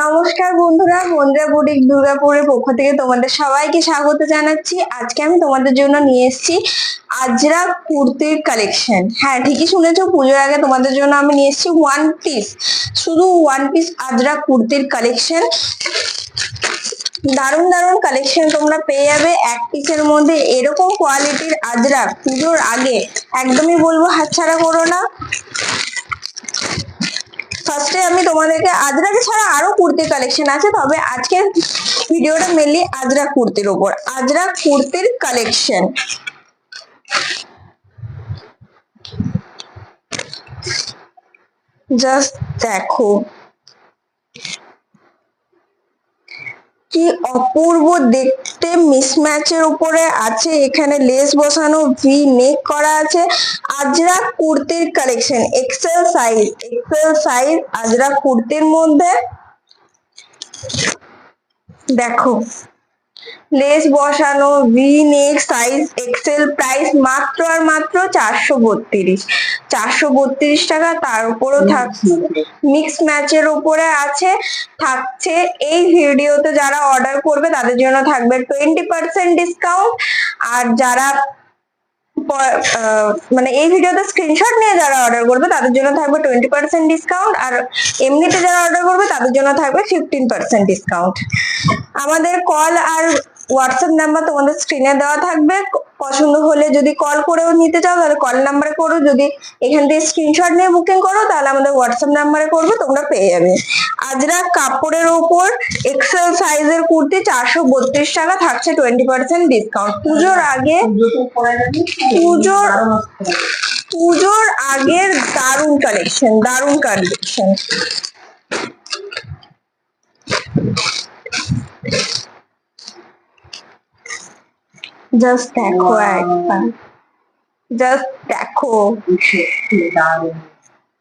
নমস্কার বন্ধুরা বন্ধুরা বুটিক দুর্গাপুরের পক্ষ থেকে তোমাদের সবাইকে স্বাগত জানাচ্ছি। আজকে আমি তোমাদের জন্য নিয়ে এসেছি আজরা কুর্তির কালেকশন হ্যাঁ ঠিকই শুনেছো, পুজোর আগে তোমাদের জন্য আমি নিয়ে এসেছি ওয়ান পিস শুধু ওয়ান পিস আজরা কুর্তির কালেকশন দারুণ দারুণ কালেকশন তোমরা পেয়ে যাবে। এক পিসের মধ্যে এরকম কোয়ালিটির আজরা পুজোর আগে। একদমই বলব হাতছাড়া করো না। ফার্স্টে আমি তোমাদেরকে আজরাকে ছাড়া আরও কুর্তির কালেকশন আছে, তবে আজকে ভিডিওটা মেনলি আজরা কুর্তির ওপর আজরা কুর্তির কালেকশন জাস্ট দেখো। কি অপূর্ব দেখতে মিসম্যাচের উপরে আছে। এখানে লেস বসানো ভি নেক করা আছে। আজরা কুর্তির collection XL size XL size Azra কুর্তির মধ্যে। দেখো। লেস বসানো V neck size XL price মাত্র আর মাত্র চারশো বত্রিশ। চারশো বত্রিশ টাকা তার উপরও থাকছে। মিক্স ম্যাচের উপরে আছে থাকছে এই ভিডিওতে যারা অর্ডার করবে তাদের জন্য থাকবে টোয়েন্টি পার্সেন্ট ডিসকাউন্ট আর যারা মানে এই ভিডিওতে স্ক্রিনশট নিয়ে যারা অর্ডার করবে, তাদের জন্য থাকবে টোয়েন্টি পার্সেন্ট ডিসকাউন্ট আর এমনিতে যারা অর্ডার করবে, তাদের জন্য থাকবে ফিফটিন পার্সেন্ট ডিসকাউন্ট আমাদের কল আর হোয়াটসঅ্যাপ নাম্বার তোমাদের স্ক্রিনে দেওয়া থাকবে। পছন্দ হলে যদি কল করেও নিতে চাও, তাহলে কল নাম্বারে করো। যদি এখান থেকে স্ক্রিনশট নিয়ে বুকিং করো, তাহলে আমাদের হোয়াটসঅ্যাপ নাম্বারে করবে, তোমরা পেয়ে যাবে। আজরা কাপড়ের ওপর এক্সেল সাইজের কুর্তি চারশো বত্রিশ টাকা, থাকছে টোয়েন্টি পার্সেন্ট ডিসকাউন্ট পুজোর আগে পুজোর পুজোর আগের দারুণ কালেকশন দারুণ কালেকশন জাস্ট দেখো একবার জাস্ট দেখো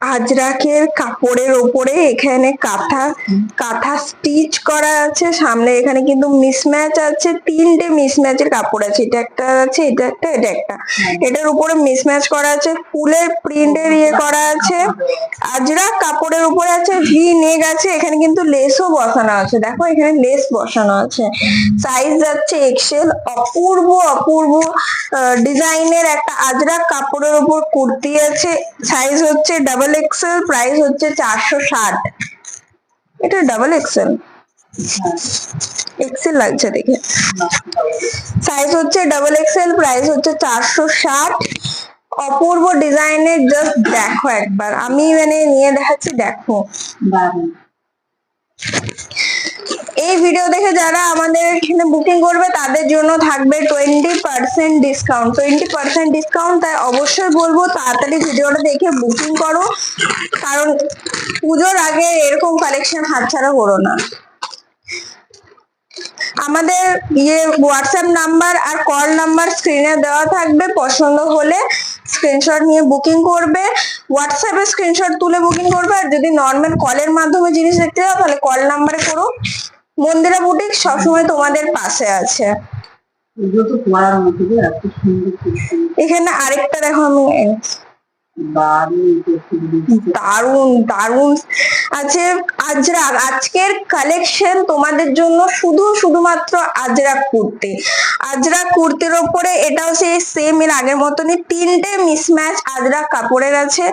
আজরাকের কাপড়ের ওপরে এখানে কাঁথা কাঁথা স্টিচ করা আছে। সামনে এখানে কিন্তু মিসম্যাচ আছে। তিনটে মিসম্যাচের কাপড় আছে। এটা একটা আছে এটা একটা এটা একটা। এটার উপরে মিসম্যাচ করা আছে। ফুলের প্রিন্টের ইয়ে করা আছে। আজরা কাপড়ের উপরে আছে। ভি নেক আছে। এখানে কিন্তু লেসও বসানো আছে। দেখো এখানে লেস বসানো আছে। সাইজ যাচ্ছে এক্সেল অপূর্ব অপূর্ব ডিজাইনের একটা আজরাক কাপড়ের উপর কুর্তি আছে। সাইজ হচ্ছে ডাবল এক্সেল প্রাইস হচ্ছে চারশো ষাট। এটা ডাবল এক্সেল এক্সেল লাগছে দেখে। সাইজ হচ্ছে ডাবল এক্সেল প্রাইস হচ্ছে চারশো ষাট। অপূর্ব ডিজাইনের জাস্ট দেখো একবার। আমি মানে নিয়ে দেখাচ্ছি, দেখো। এই ভিডিও দেখে যারা আমাদের এখানে বুকিং করবে, তাদের জন্য থাকবে twenty percent discount twenty percent discount তাই অবশ্যই বলব, তাড়াতাড়ি ভিডিওটা দেখে বুকিং করো। কারণ পুজোর আগে এরকম কালেকশন হাতছাড়া করো না। আমাদের ইয়ে হোয়াটসঅ্যাপ নাম্বার আর কল নাম্বার স্ক্রিনে দেওয়া থাকবে। পছন্দ হলে স্ক্রিনশট নিয়ে বুকিং করবে। হোয়াটসঅ্যাপে স্ক্রিনশট তুলে বুকিং করবে। আর যদি নর্মাল কলের মাধ্যমে জিনিস দেখতে চাও তাহলে কল নাম্বারে করো। মন্দিরা বুটিক সবসময় তোমাদের পাশে আছে। এখানে আরেকটা দেখো আমি। দারুণ দারুণ আছে আজরাক আজকের কালেকশন তোমাদের জন্য শুধু শুধুমাত্র আজরাক কুর্তি। আজরাক কুর্তির ওপরে এটাও সেই সেম এর আগের মতনই তিনটে মিসম্যাচ আজরাক কাপড়ের আছে।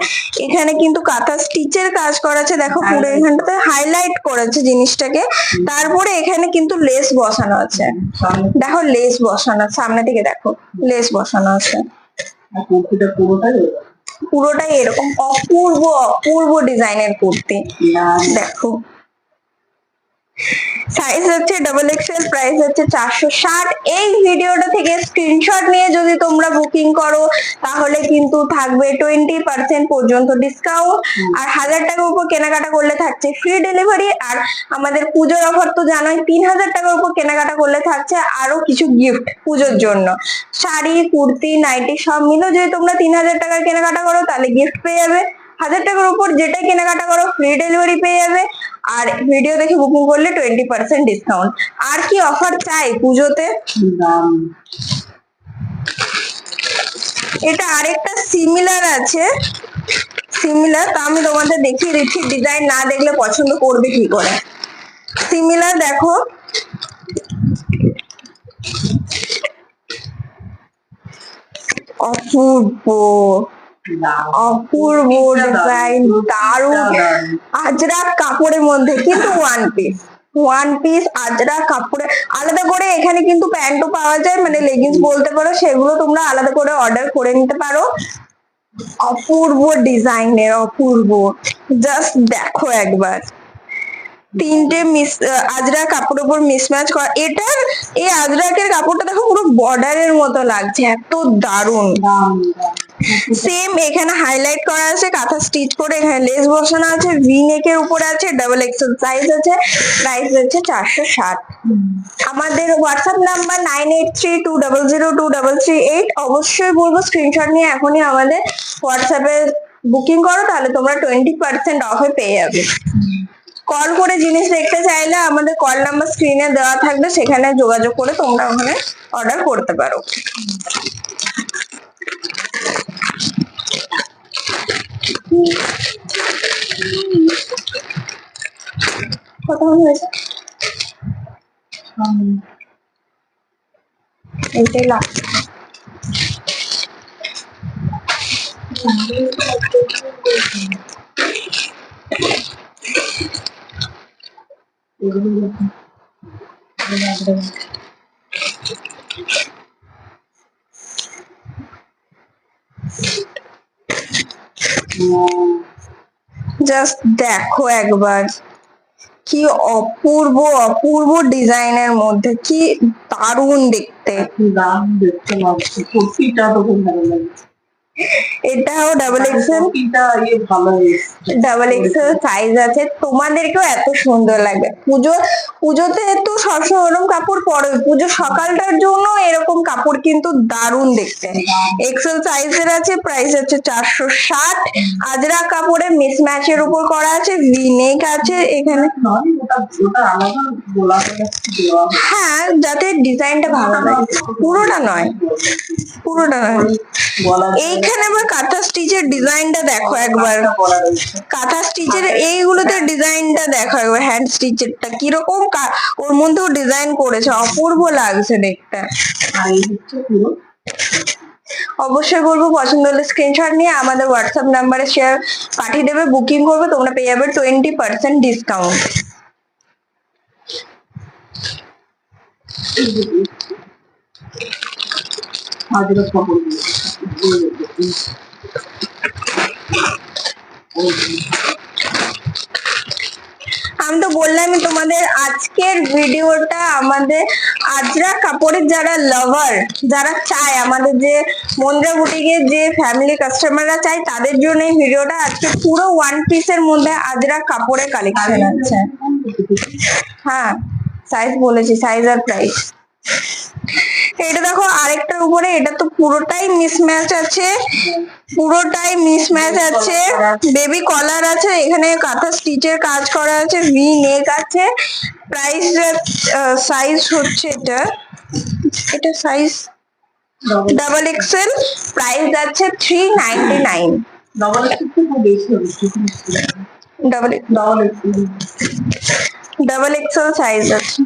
এখানে কিন্তু কাঁথা স্টিচের কাজ করা আছে দেখো পুরো এখানটাতে হাইলাইট করেছে জিনিসটাকে। তারপরে এখানে কিন্তু লেস বসানো আছে। দেখো লেস বসানো সামনে থেকে দেখো লেস বসানো আছে। কুর্তিটা পুরোটাই। পুরোটাই এরকম অপূর্ব অপূর্ব ডিজাইনের কুর্তি। দেখো। সাইজ হচ্ছে ডাবল এক্সেল প্রাইস হচ্ছে চারশো ষাট। এই ভিডিওটা থেকে স্ক্রিনশট নিয়ে যদি তোমরা বুকিং করো তাহলে কিন্তু থাকবে টোয়েন্টি পার্সেন্ট পর্যন্ত ডিসকাউন্ট আর হাজার টাকার উপর কেনাকাটা করলে থাকছে ফ্রি ডেলিভারি আর আমাদের পুজোর অফার তো জানোই তিন হাজার টাকার উপর কেনাকাটা করলে থাকছে আরও কিছু গিফট পুজোর জন্য। শাড়ি কুর্তি নাইটি সব মিলেও যদি তোমরা তিন হাজার টাকার কেনাকাটা করো তাহলে গিফট পেয়ে যাবে। হাজার টাকার উপর যেটাই কেনাকাটা করো ফ্রি ডেলিভারি পেয়ে যাবে। আর ভিডিও দেখে বুকিং করলে টোয়েন্টি পার্সেন্ট ডিসকাউন্ট আর কি অফার চাই পুজোতে। এটা আরেকটা সিমিলার আছে। সিমিলার তা আমি তোমাদের দেখিয়ে দিচ্ছি ডিজাইন না দেখলে পছন্দ করবে কি করে? সিমিলার দেখো। অপূর্ব। অপূর্ব ডিজাইন দারুণ। আজরাক কাপড়ের মধ্যে কিন্তু ওয়ান পিস ওয়ান পিস আজরা কাপড়ে আলাদা করে এখানে কিন্তু প্যান্টও পাওয়া যায় মানে লেগিংস বলতে পারো সেগুলো তোমরা আলাদা করে অর্ডার করে নিতে পারো। অপূর্ব ডিজাইনের অপূর্ব। জাস্ট দেখো একবার। তিনটে মিস আজরা কাপড়ের উপর মিসম্যাচ করা এটার এই আজরাকের কাপড়টা দেখো পুরো বর্ডারের মতো লাগছে এত দারুণ। সেম এখানে হাইলাইট করা আছে, কাঁথা স্টিচ করে এখানে লেস বসানো আছে ভি নেকের উপরে আছে ডাবল এক্সেল সাইজ আছে প্রাইস হচ্ছে চারশো ষাট। আমাদের WhatsApp number nine eight three two double zero two double three eight অবশ্যই বলব স্ক্রিনশট নিয়ে এখনই আমাদের হোয়াটসঅ্যাপে বুকিং করো, তাহলে তোমরা টোয়েন্টি পার্সেন্ট অফে পেয়ে যাবে। কল করে জিনিস দেখতে চাইলে আমাদের কল নাম্বার স্ক্রিনে দেওয়া থাকবে, সেখানে যোগাযোগ করে তোমরা ওখানে অর্ডার করতে পারো। 我等会下。嗯，你先来。Thank you. জাস্ট দেখো একবার। কি অপূর্ব অপূর্ব ডিজাইনের মধ্যে, কি দারুণ দেখতে। দাম দেখতে লাগছে কুর্তিটা তো খুব ভালো লাগে এটাও double XL double XL size আছে। তোমাদেরকেও এত সুন্দর লাগবে পুজো পুজোতে তো সবসময় ওরকম কাপড় পরে। পুজো সকালটার জন্য এরকম কাপড় কিন্তু দারুণ দেখতে। এক্সেল সাইজের আছে প্রাইস হচ্ছে চারশো ষাট। আজরা কাপড়ে মিসম্যাচের উপর করা আছে ভি নেক আছে এখানে। হয়। যাতে ডিজাইনটা ভালো লাগে। পুরোটা নয়। পুরোটা নয়। গলা এইখানে আবার কাঁথা স্টিচের ডিজাইনটা দেখো একবার। কাঁথা স্টিচের এইগুলোতে ডিজাইনটা দেখো একবার হ্যান্ড স্টিচেরটা কীরকম ওর মধ্যেও ডিজাইন করেছে, অপূর্ব লাগছে দেখতে। অবশ্যই বলব, পছন্দ হলে স্ক্রিনশট নিয়ে আমাদের হোয়াটসঅ্যাপ নাম্বারে শেয়ার পাঠিয়ে দেবে। বুকিং করবে, তোমরা পেয়ে যাবে টোয়েন্টি পার্সেন্ট ডিসকাউন্ট হাজিরা আমি তো বললামই তোমাদের আজকের ভিডিওটা আমাদের আজরা কাপড়ের যারা লাভার যারা চায়, আমাদের যে মন্দিরা বুটিকের যে ফ্যামিলি কাস্টমাররা চায়, তাদের জন্য এই ভিডিওটা আজকে পুরো ওয়ান পিসের মধ্যে আজরা কাপড়ের কালেকশন আছে। হ্যাঁ সাইজ বলেছি সাইজ আর প্রাইস এটা দেখো আরেকটার উপরে এটা তো পুরোটাই মিসম্যাচ আছে। পুরোটাই মিসম্যাচ আছে। বেবি কলার আছে এখানে কাঁথা স্টিচের কাজ করা আছে ভি নেক আছে। প্রাইস সাইজ হচ্ছে এটা এটা সাইজ ডাবল এক্সেল প্রাইস যাচ্ছে three ninety nine double double XL size আছে।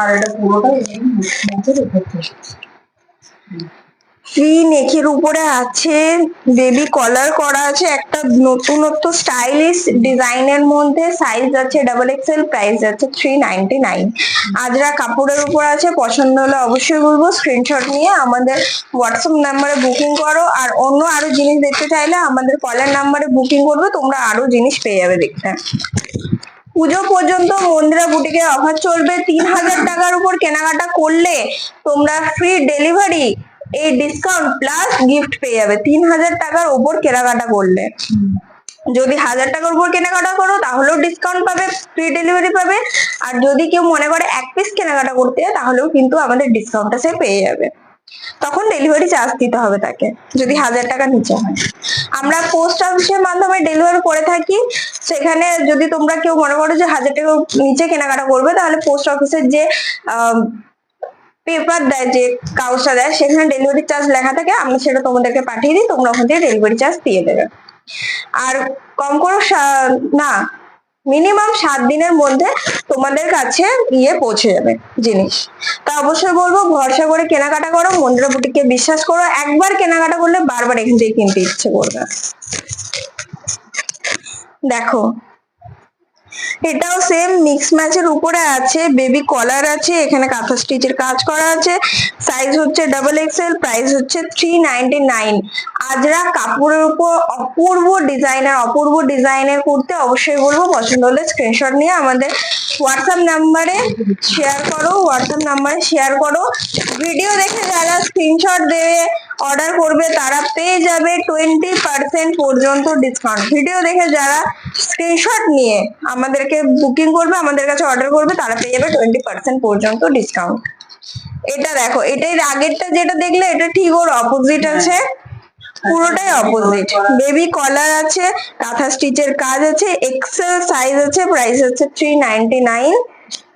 আর এটা পুরোটাই মাছের উপর আছে বেবি কলার করা আছে, একটা নতুনত্ব স্টাইলিশ ডিজাইনের মধ্যে সাইজ আছে ডাবল এক্সেল প্রাইস আছে থ্রি নাইনটি নাইন আজরা কাপড়ের উপর আছে, পছন্দ হলে অবশ্যই বলব স্ক্রিনশট নিয়ে আমাদের হোয়াটসঅ্যাপ নাম্বারে বুকিং করো। আর অন্য আরও জিনিস দেখতে চাইলে আমাদের কলার নাম্বারে বুকিং করবে, তোমরা আরও জিনিস পেয়ে যাবে দেখতে। পুজো পর্যন্ত মন্দিরা বুটিকে অফার চলবে। তিন হাজার টাকার উপর কেনাকাটা করলে তোমরা ফ্রি ডেলিভারি এই ডিসকাউন্ট প্লাস গিফট পেয়ে যাবে। তিন হাজার টাকার উপর কেনাকাটা করলে। যদি হাজার টাকার উপর কেনাকাটা করো, তাহলেও ডিসকাউন্ট পাবে ফ্রি ডেলিভারি পাবে। আর যদি কেউ মনে করে এক পিস কেনাকাটা করতে তাহলেও কিন্তু আমাদের ডিসকাউন্টটা সে পেয়ে যাবে। তখন ডেলিভারি চার্জ দিতে হবে তাকে, যদি হাজার টাকা নিচে হয়। আমরা পোস্ট অফিসের মাধ্যমে ডেলিভারি করে থাকি, সেখানে যদি তোমরা কেউ মনে করো যে হাজার টাকা নিচে কেনাকাটা করবে, তাহলে পোস্ট অফিসের যে পেপার দেয়, যে কাগজটা দেয়, সেখানে ডেলিভারি চার্জ লেখা থাকে আমরা সেটা তোমাদেরকে পাঠিয়ে দিই, তোমরা ওখান থেকে ডেলিভারি চার্জ দিয়ে দেবে। আর কম করে না মিনিমাম সাত দিনের মধ্যে তোমাদের কাছে ইয়ে পৌঁছে যাবে জিনিস। তা অবশ্যই বলব, ভরসা করে কেনাকাটা করো মন্দিরা বুটিককে বিশ্বাস করো, একবার কেনাকাটা করলে বারবার এখান থেকে কিনতে ইচ্ছে করবে। দেখো, এটাও সেম মিক্স ম্যাচের উপরে আছে বেবি কলার আছে, এখানে কাঁথা স্টিচের কাজ করা আছে সাইজ হচ্ছে ডাবল এক্সেল প্রাইস হচ্ছে থ্রি নাইনটি নাইন আজরা কাপড়ের উপর অপূর্ব ডিজাইনের অপূর্ব ডিজাইনের করতে অবশ্যই বলব পছন্দ হলে স্ক্রিনশট নিয়ে আমাদের হোয়াটসঅ্যাপ নাম্বারে শেয়ার করো হোয়াটসঅ্যাপ নাম্বারে শেয়ার করো। ভিডিও দেখে যারা স্ক্রিনশট দেবে অর্ডার করবে, তারা পেয়ে যাবে টোয়েন্টি পার্সেন্ট পর্যন্ত ডিসকাউন্ট ভিডিও দেখে যারা স্ক্রিনশট নিয়ে আমাদেরকে বুকিং করবে, আমাদের কাছে অর্ডার করবে, তারা পেয়ে যাবে টোয়েন্টি পার্সেন্ট পর্যন্ত ডিসকাউন্ট এটা দেখো এটাই আগেরটা যেটা দেখলে, এটা ঠিক ওর অপোজিট আছে। পুরোটাই অপোজিট বেবি কলার আছে কাঁথা স্টিচের কাজ আছে এক্সেল সাইজ আছে প্রাইস আছে থ্রি নাইনটি নাইন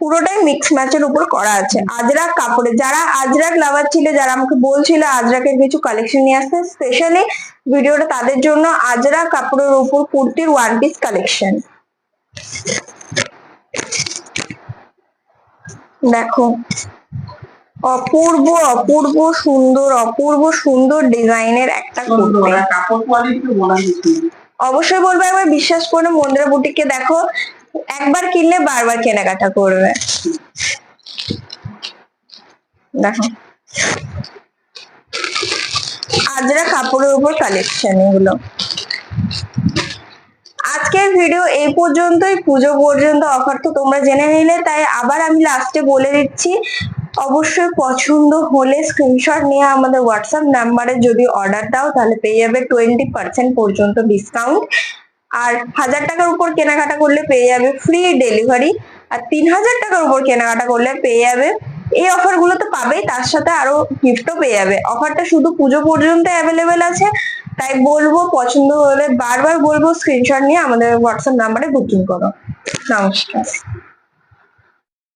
পুরোটাই মিক্স ম্যাচের উপর করা আছে। আজরাক কাপড়ে, যারা আজরাক লাভার ছিল, যারা আমাকে বলছিল আজরাকের কিছু কালেকশন নিয়ে আসতে স্পেশালি ভিডিওটা তাদের জন্য আজরাক কাপড়ের উপর কুর্তির ওয়ান পিস কালেকশন দেখো। অপূর্ব অপূর্ব সুন্দর অপূর্ব সুন্দর ডিজাইনের একটা কুর্তি। অবশ্যই বলব একবার বিশ্বাস করে মন্দিরা বুটিককে দেখো একবার কিনলে বারবার কেনাকাটা করবে। দেখো। আজরা কাপড়ের উপর কালেকশন এগুলো। আজকের ভিডিও এই পর্যন্তই পুজো পর্যন্ত অফার তো তোমরা জেনে নিলে তাই আবার আমি লাস্টে বলে দিচ্ছি অবশ্যই পছন্দ হলে স্ক্রিনশট নিয়ে আমাদের হোয়াটসঅ্যাপ নাম্বারে যদি অর্ডার দাও, তাহলে পেয়ে যাবে টোয়েন্টি পার্সেন্ট পর্যন্ত ডিসকাউন্ট আর হাজার টাকার উপর কেনাকাটা করলে পেয়ে যাবে ফ্রি ডেলিভারি আর তিন হাজার টাকার উপর কেনাকাটা করলে পেয়ে যাবে, এই অফারগুলো তো পাবেই, তার সাথে আরও গিফটও পেয়ে যাবে। অফারটা শুধু পুজো পর্যন্ত অ্যাভেলেবেল আছে, তাই বলব পছন্দ হলে বারবার বলব স্ক্রিনশট নিয়ে আমাদের হোয়াটসঅ্যাপ নাম্বারে বুকিং করো। নমস্কার।